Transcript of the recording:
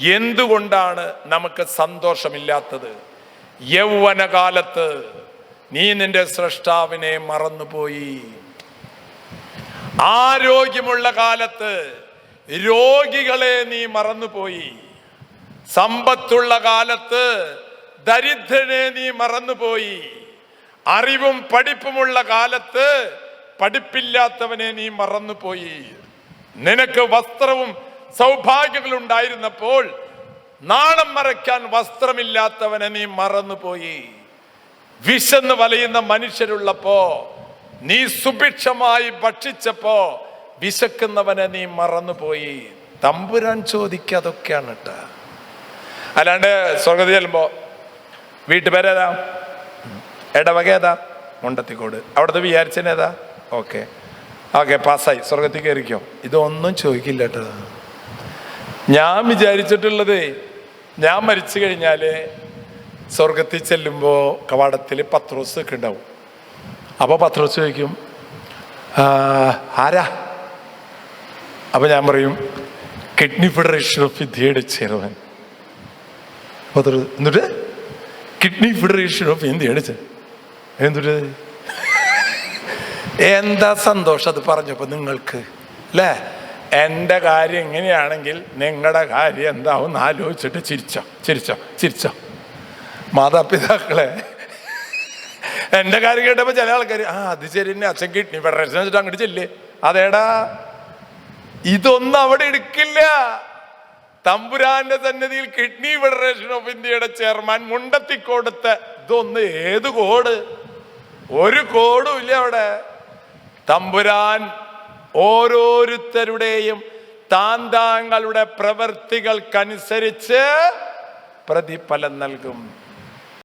എന്തുകൊണ്ടാണ് നമുക്ക് സന്തോഷമില്ലാത്തത്? യൗവനകാലത്ത് നീ നിന്റെ സൃഷ്ടാവിനെ മറന്നുപോയി. ആരോഗ്യമുള്ള കാലത്ത് രോഗികളെ നീ മറന്നുപോയി. സമ്പത്തുള്ള കാലത്ത് ദരിദ്രനെ നീ മറന്നുപോയി. അറിവും പഠിപ്പുമുള്ള കാലത്ത് പഠിപ്പില്ലാത്തവനെ നീ മറന്നുപോയി. നിനക്ക് വസ്ത്രവും സൗഭാഗ്യങ്ങളും ഉണ്ടായിരുന്നപ്പോൾ നാണം മറയ്ക്കാൻ വസ്ത്രമില്ലാത്തവനെ നീ മറന്നുപോയി. വിശന്ന് വലയുന്ന മനുഷ്യരുള്ളപ്പോ നീ സുഭിക്ഷമായി ഭക്ഷിച്ചപ്പോ വിശക്കുന്നവനെ നീ മറന്നുപോയി. തമ്പുരാൻ ചോദിക്കുക അതൊക്കെയാണ് കേട്ടാ. അല്ലാണ്ട് സ്വർഗതി ചെല്ലുമ്പോ വീട്ടുപേരേതാ? ഇടവക ഏതാ? മുണ്ടത്തിക്കോട്. അവിടുത്തെ വിചാരിച്ചനേതാ ഓക്കെ. ഓക്കെ പാസ്സായി. സ്വർഗത്തിൽ കയറിക്കോ. ഇതൊന്നും ചോദിക്കില്ല കേട്ടോ. ഞാൻ വിചാരിച്ചിട്ടുള്ളത് ഞാൻ മരിച്ചു കഴിഞ്ഞാൽ സ്വർഗത്തിൽ ചെല്ലുമ്പോൾ കവാടത്തിൽ പത്രോസ് ഒക്കെ ഉണ്ടാവും. അപ്പോൾ പത്രോസ് ചോദിക്കും ആരാ? അപ്പോൾ ഞാൻ പറയും കിഡ്നി ഫെഡറേഷൻ ഓഫ് ഇന്ത്യയുടെ ചെയർമാൻ. എന്നിട്ട്? കിഡ്നി ഫെഡറേഷൻ ഓഫ് ഇന്ത്യയുടെ എന്നിട്ട്? എന്താ സന്തോഷം? അത് പറഞ്ഞപ്പോ നിങ്ങൾക്ക് അല്ലേ? എന്റെ കാര്യം ഇങ്ങനെയാണെങ്കിൽ നിങ്ങളുടെ കാര്യം എന്താവും എന്ന് ആലോചിച്ചിട്ട് ചിരിച്ചോ ചിരിച്ചോ ചിരിച്ചോ. മാതാപിതാക്കളെ എന്റെ കാര്യം കേട്ടപ്പോൾ ചില ആൾക്കാർ ആ അത് ശരി തന്നെ അച്ഛൻ കിഡ്നി ഫെഡറേഷൻ വെച്ചിട്ട് അങ്ങോട്ട് ചെല്ലേ. അതേടാ ഇതൊന്നും അവിടെ എടുക്കില്ല. തമ്പുരാന്റെ സന്നിധിയിൽ കിഡ്നി ഫെഡറേഷൻ ഓഫ് ഇന്ത്യയുടെ ചെയർമാൻ മുണ്ടത്തി കൊടുത്ത ഇതൊന്ന് ഏത് കോഡ് ഒരു കോഡും ഇല്ല അവിടെ. തമ്പുരാൻ ഓരോരുത്തരുടെയും താന്താങ്ങളുടെ പ്രവൃത്തികൾക്കനുസരിച്ച് പ്രതിഫലം നൽകും.